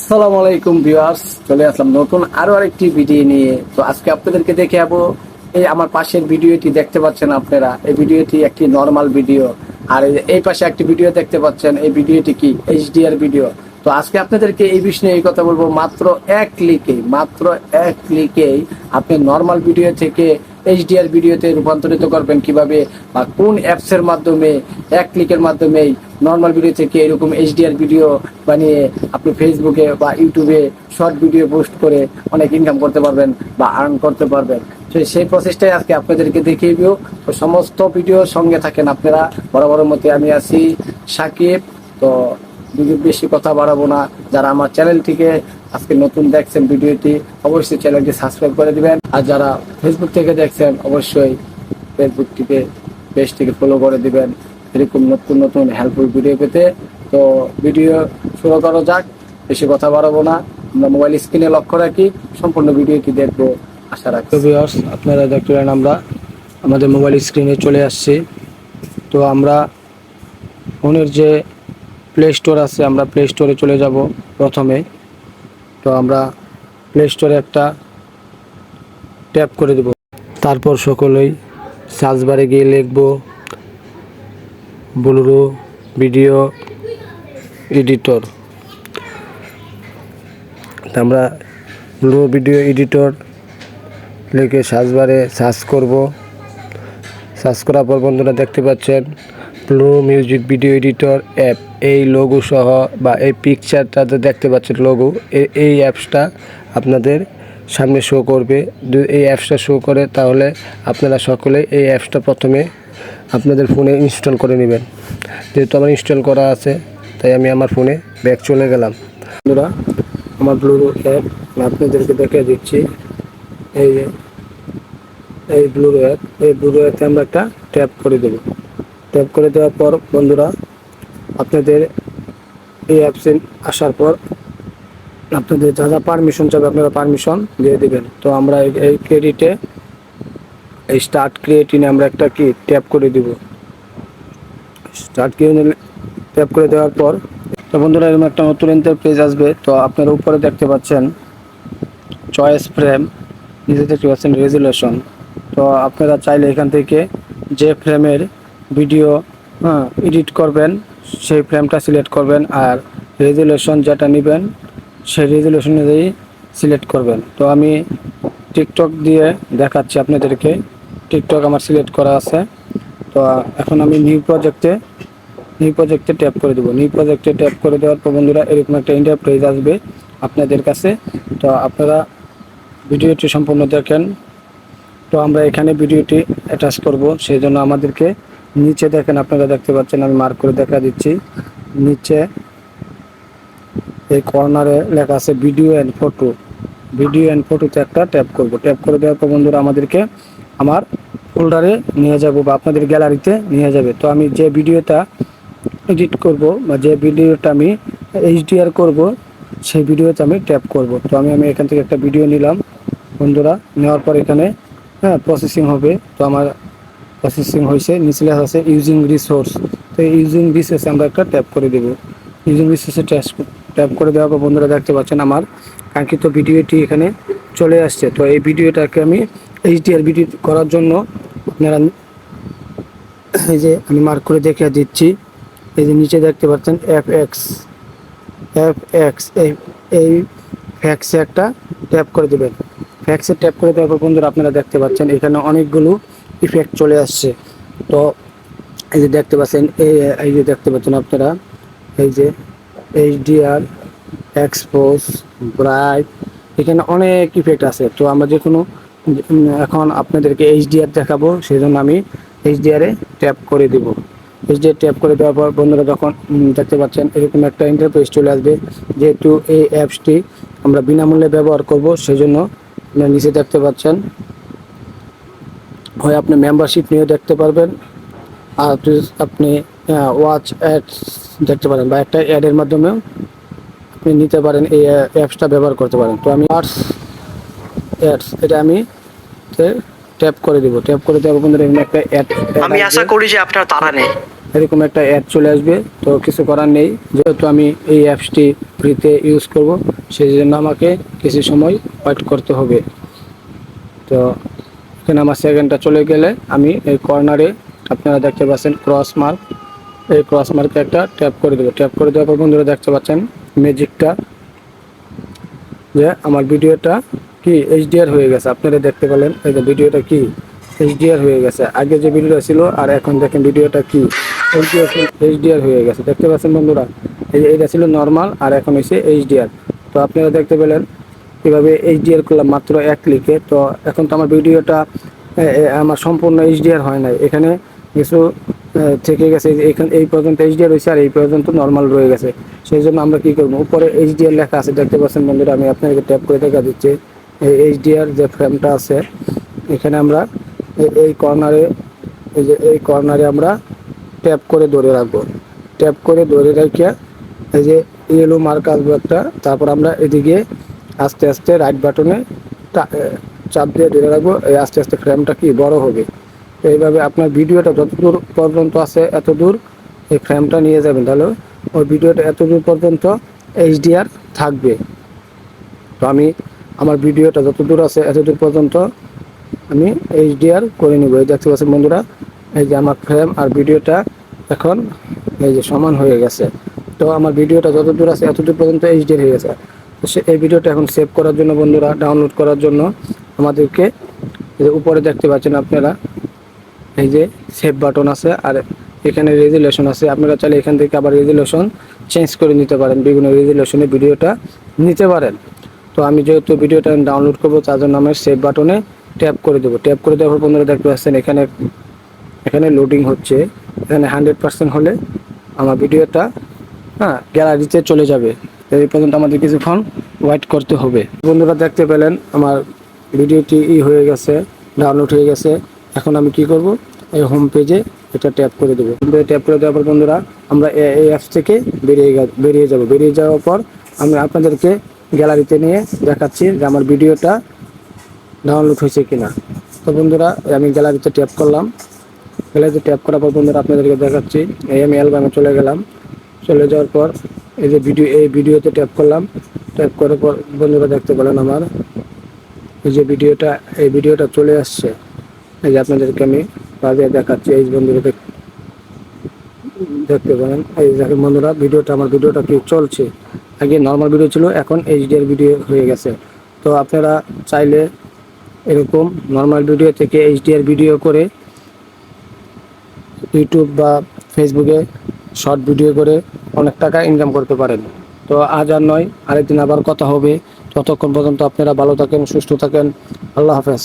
আসসালামু আলাইকুম ভিউয়ার্স, চলে আসলাম নতুন আরও আরেকটি ভিডিও নিয়ে। তো আজকে আপনাদেরকে দেখে যাব এই আমার পাশের ভিডিওটি দেখতে পাচ্ছেন আপনারা। এই ভিডিওটি একটি নর্মাল ভিডিও। আর এই- এই পাশে একটি ভিডিও দেখতে পাচ্ছেন, এই ভিডিওটি কি? HDR video. তো আজকে আপনাদেরকে এই বিষয়ে এই কথা বলব মাত্র এক ক্লিকে মাত্র এক ক্লিকেই আপনি নর্মাল ভিডিও থেকে এইচডিআর ভিডিওতে রূপান্তরিত করবেন কীভাবে বা কোন অ্যাপসের মাধ্যমে এক ক্লিকের মাধ্যমেই নর্মাল ভিডিও থেকে এরকম এইচডিআর ভিডিও বানিয়ে আপনি ফেসবুকে বা ইউটিউবে শর্ট ভিডিও পোস্ট করে অনেক ইনকাম করতে পারবেন বা আর্ন করতে পারবেন। সেই প্রসেসটাই আজকে আপনাদেরকে দেখিয়ে দিও তো সমস্ত ভিডিওর সঙ্গে থাকেন আপনারা। বড় মতে আমি আছি, সাকিব। তো বেশি কথা বাড়াবো না। যারা আমার চ্যানেলটিকে আজকে নতুন দেখছেন ভিডিওটি, অবশ্যই চ্যানেলটি সাবস্ক্রাইব করে দিবেন। আর যারা ফেসবুক থেকে দেখছেন, অবশ্যই ফেসবুকটিকে পেজটিকে ফলো করে দিবেন। এরকম নতুন নতুন হেল্পফুল ভিডিও পেতে। তো ভিডিও শুরু করা যাক, বেশি কথা বাড়াবো না। আমরা মোবাইল স্ক্রিনে লক্ষ্য রাখি, সম্পূর্ণ ভিডিও ভিডিওটি দেখব, আশা রাখি ভিউয়ার্স আপনারা দেখতে পারেন আমরা আমাদের মোবাইল স্ক্রিনে চলে আসছি। তো আমরা ফোনের যে প্লে স্টোর আছে, আমরা প্লে স্টোরে চলে যাব প্রথমে। তো আমরা প্লে স্টোরে একটা ট্যাপ করে দেব। তারপর সকলেই সার্চ বারে গিয়ে লিখব ব্লুরো ভিডিও এডিটর আমরা ব্লুরো ভিডিও এডিটর লিখে সার্চ বারে সার্চ করব। সার্চ করার পর বন্ধুরা দেখতে পাচ্ছেন blue music video editor app এই লোগো সহ বা এই পিকচারটাতে দেখতে পাচ্ছেন লোগো এই অ্যাপসটা আপনাদের সামনে শো করবে। এই অ্যাপসটা শো করে তাহলে আপনারা সকলে এই অ্যাপসটা প্রথমে আপনাদের ফোনে ইনস্টল করে নেবেন। যেহেতু আমার ইনস্টল করা আছে, তাই আমি আমার ফোনে ব্যাগ চলে গেলাম। বন্ধুরা, আমার ব্লু অ্যাপ আপনাদেরকে দেখে দিচ্ছি। এই এই ব্লু অ্যাপ, এই ব্লু অ্যাপে আমরা একটা ট্যাপ করে দেব। ট্যাপ করে দেওয়ার পর, বন্ধুরা, আপনাদের এই অ্যাপসে আসার পর, আপনাদের যা যা পারমিশন চাবে, আপনারা পারমিশন দিয়ে দেবেন। তো আমরা এই ক্রেডিটে এই স্টার্ট ক্রিয়েটিনে আমরা একটা কি ট্যাপ করে দিব। স্টার্ট ক্রিয়েটিনে ট্যাপ করে দেওয়ার পর, তো বন্ধুরা এরকম একটা নতুন পেজ আসবে, তো আপনারা উপরে দেখতে পাচ্ছেন চয়েস ফ্রেম নিচে দেখতে পাচ্ছেন রেজুলেশন তো আপনারা চাইলে এখান থেকে যে ফ্রেমের ভিডিও এডিট করবেন, সেই ফ্রেমটা সিলেক্ট করবেন আর রেজুলেশন যেটা নেবেন, সেই রেজুলেশন অনুযায়ী সিলেক্ট করবেন। তো আমি টিকটক দিয়ে দেখাচ্ছি আপনাদেরকে। টিকটক আমার সিলেক্ট করা আছে। তো এখন আমি নিউ প্রজেক্টে নিউ প্রজেক্টে ট্যাপ করে দেবো। নিউ প্রজেক্টে ট্যাপ করে দেওয়ার পর বন্ধুরা এরকম একটা ইন্টারপ্রাইজ আসবে আপনাদের কাছে। তো আপনারা ভিডিওটি সম্পূর্ণ দেখেন। তো আমরা এখানে ভিডিওটি অ্যাটাচ করব। সেই জন্য আমাদেরকে নিচে দেখেন, আপনারা দেখতে পাচ্ছেন, আমি মার্ক করে দেখা দিচ্ছি। নিচে এই কর্নারে লেখা আছে video and photo video and ফটোতে একটা ট্যাপ করব। ট্যাপ করে দেওয়ার পর বন্ধুরা আমাদেরকে আমার ফোল্ডারে নিয়ে যাব বা আপনাদের গ্যালারিতে নিয়ে যাবে। তো আমি যে ভিডিওটা এডিট করব বা যে ভিডিওটা আমি এইচডিআর করব, সেই ভিডিওতে আমি ট্যাপ করব। তো আমি আমি এখান থেকে একটা ভিডিও নিলাম। বন্ধুরা, নেওয়ার পর এখানে হ্যাঁ প্রসেসিং হবে। তো আমার প্রসেসিং হয়েছে, নিচে লেখা আছে ইউজিং রিসোর্স তো ইউজিং রিসোর্সে আমরা একটা ট্যাপ করে দেব। ইউজিং রিসোর্সে ট্যাপ করে দেওয়ার পর বন্ধুরা দেখতে পাচ্ছেন আমার কাঙ্ক্ষিত ভিডিওটি এখানে চলে আসছে। তো এই ভিডিওটাকে আমি এইচডিআর ভিডিও করার জন্য আপনারা এই যে আমি মার্ক করে দেখে দিচ্ছি। এই যে নিচে দেখতে পাচ্ছেন এফ এক্স এফ এক্স এই এই ফ্যাক্সে একটা ট্যাপ করে দেবেন। ফ্যাক্সে ট্যাপ করে দেওয়ার পর বন্ধুরা আপনারা দেখতে পাচ্ছেন এখানে অনেকগুলো ইফেক্ট চলে আসছে। তো এই যে দেখতে পাচ্ছেন, এই এই যে দেখতে পাচ্ছেন আপনারা, এই যে এইচডিআর এক্সপোজ ব্রাইট এখানে অনেক ইফেক্ট আছে। তো আমরা যে কোনো এখন আপনাদেরকে এইচডিআর দেখাবো সেই জন্য আমি এইচডিআরে ট্যাপ করে দিব। এইচডিআর ট্যাপ করে দেওয়ার পর বন্ধুরা যখন দেখতে পাচ্ছেন, এরকম একটা ইন্টারফেস চলে আসবে। যেহেতু এই অ্যাপসটি আমরা বিনামূল্যে ব্যবহার করব সেই জন্য নিচে দেখতে পাচ্ছেন। হয় আপনি মেম্বারশিপ নিয়ে দেখতে পারবেন, আর আপনি ওয়াচ অ্যাডস দেখতে পারেন, বা একটা অ্যাডের মাধ্যমেও আপনি নিতে পারেন, এই অ্যাপসটা ব্যবহার করতে পারেন। তো আমি আর্টস অ্যাডস এটা আমি ট্যাপ করে দিব। ট্যাপ করে দেওয়ার বন্ধুরা এখানে একটা অ্যাড আমি আশা করি যে আপনার তারা নেই। এরকম একটা অ্যাড চলে আসবে তো কিছু করার নেই। যেহেতু আমি এই অ্যাপসটি ফ্রিতে ইউজ করব সেই জন্য আমাকে কিছু সময় ওয়েট করতে হবে। তো এখানে আমার সেকেন্ডটা চলে গেলে আমি এই কর্নারে আপনারা দেখতে পাচ্ছেন ক্রস মার্ক এই ক্রস মার্কে একটা ট্যাপ করে দেবো। ট্যাপ করে দেওয়ার পর বন্ধুরা দেখতে পাচ্ছেন ম্যাজিকটা যে আমার ভিডিওটা কি এইচডিআর হয়ে গেছে? আপনারা দেখতে পেলেন। এই যে ভিডিওটা কি এইচডিআর হয়ে গেছে? আগে যে ভিডিওটা ছিল, আর এখন দেখেন ভিডিওটা কি? এইচডিআর হয়ে গেছে। দেখতে পাচ্ছেন বন্ধুরা? এই এটা ছিল নর্মাল আর এখন হয়েছে এইচডিআর তো আপনারা দেখতে পেলেন কীভাবে এইচডিআর করলাম মাত্র এক ক্লিকে তো এখন তো আমার ভিডিওটা আমার সম্পূর্ণ এইচডিআর হয় নাই। এখানে কিছু থেকে গেছে। এখানে এই পর্যন্ত এইচডিআর হয়েছে আর এই পর্যন্ত নর্মাল রয়ে গেছে। সেই জন্য আমরা কী করব? উপরে এইচডিআর লেখা আছে, দেখতে পাচ্ছেন বন্ধুরা? আমি আপনাকে ট্যাপ করে দেখা দিচ্ছি। এই এইচডিআর যে ফ্রেমটা আছে, এখানে আমরা এই কর্নারে এই যে এই কর্নারে আমরা ট্যাপ করে ধরে রাখব। ট্যাপ করে ধরে রেখে এই যে ইয়েলো মার্ক আসব একটা, তারপর আমরা এদিকে আস্তে আস্তে রাইট বাটনে চাপ দিয়ে ধরে রাখব, এই আস্তে আস্তে ফ্রেমটা কি বড় হবে। এইভাবে আপনার ভিডিওটা যত দূর পর্যন্ত আছে এত দূর এই ফ্রেমটা নিয়ে যাবেন। তাহলে ওই ভিডিওটা এত দূর পর্যন্ত এইচডিআর থাকবে। তো আমি আমার ভিডিওটা যত দূর আছে এত দূর পর্যন্ত আমি এইচ এইচডিআর করে নিব। এই দেখতে পাচ্ছেন বন্ধুরা, এই যে আমার ফ্রেম আর ভিডিওটা এখন এই যে সমান হয়ে গেছে। তো আমার ভিডিওটা যত দূর আছে এত দূর পর্যন্ত এইচডিআর হয়ে গেছে। তো এই ভিডিওটা এখন সেভ করার জন্য বন্ধুরা ডাউনলোড করার জন্য আমাদেরকে উপরে দেখতে পাচ্ছেন আপনারা, এই যে সেভ বাটন আছে আর এখানে রেজুলেশন আছে। আপনারা চাইলে এখান থেকে আবার রেজুলেশন চেঞ্জ করে নিতে পারেন, বিভিন্ন রেজুলেশনে ভিডিওটা নিতে পারেন। তো আমি যেহেতু ভিডিওটা আমি ডাউনলোড করব, তার জন্য আমার সেভ বাটনে ট্যাপ করে দেবো। ট্যাপ করে দেওয়ার পর বন্ধুরা দেখতে পাচ্ছেন, এখানে এখানে লোডিং হচ্ছে। এখানে হান্ড্রেড পার্সেন্ট হলে আমার ভিডিওটা হ্যাঁ গ্যালারিতে চলে যাবে। এই পর্যন্ত আমাদের কিছুক্ষণ ওয়েট করতে হবে। বন্ধুরা দেখতে পেলেন, আমার ভিডিওটি ই হয়ে গেছে ডাউনলোড হয়ে গেছে। এখন আমি কি করব? এই হোম পেজে এটা ট্যাপ করে দেবো। ট্যাপ করে দেওয়ার পর বন্ধুরা, আমরা এই অ্যাপস থেকে বেরিয়ে বেরিয়ে যাব। বেরিয়ে যাওয়ার পর আমি আপনাদেরকে গ্যালারিতে নিয়ে দেখাচ্ছি যে আমার ভিডিওটা ডাউনলোড হয়েছে কিনা। তো বন্ধুরা আমি গ্যালারিতে ট্যাপ করলাম। গ্যালারিতে ট্যাপ করার পর বন্ধুরা আপনাদেরকে দেখাচ্ছি, এই আমি অ্যালবামে চলে গেলাম। চলে যাওয়ার পর এই যে ভিডিও, এই ভিডিওতে ট্যাপ করলাম। ট্যাপ করার পর বন্ধুরা দেখতে পেলেন আমার, এই যে ভিডিওটা, এই ভিডিওটা চলে আসছে। এই যে আপনাদেরকে আমি বাজে দেখাচ্ছি, এই বন্ধুরা দেখতে পারেন। এই দেখেন বন্ধুরা, ভিডিওটা, আমার ভিডিওটা কি চলছে? আগে নর্মাল ভিডিও ছিল, এখন এইচডিআর ভিডিও হয়ে গেছে। তো আপনারা চাইলে এরকম নর্মাল ভিডিও থেকে এইচডিআর ভিডিও করে ইউটিউব বা ফেসবুকে শর্ট ভিডিও করে অনেক টাকা ইনকাম করতে পারেন। তো আজ আর নয়, আরেকদিন আবার কথা হবে। ততক্ষণ পর্যন্ত আপনারা ভালো থাকেন, সুস্থ থাকেন। আল্লাহ হাফেজ।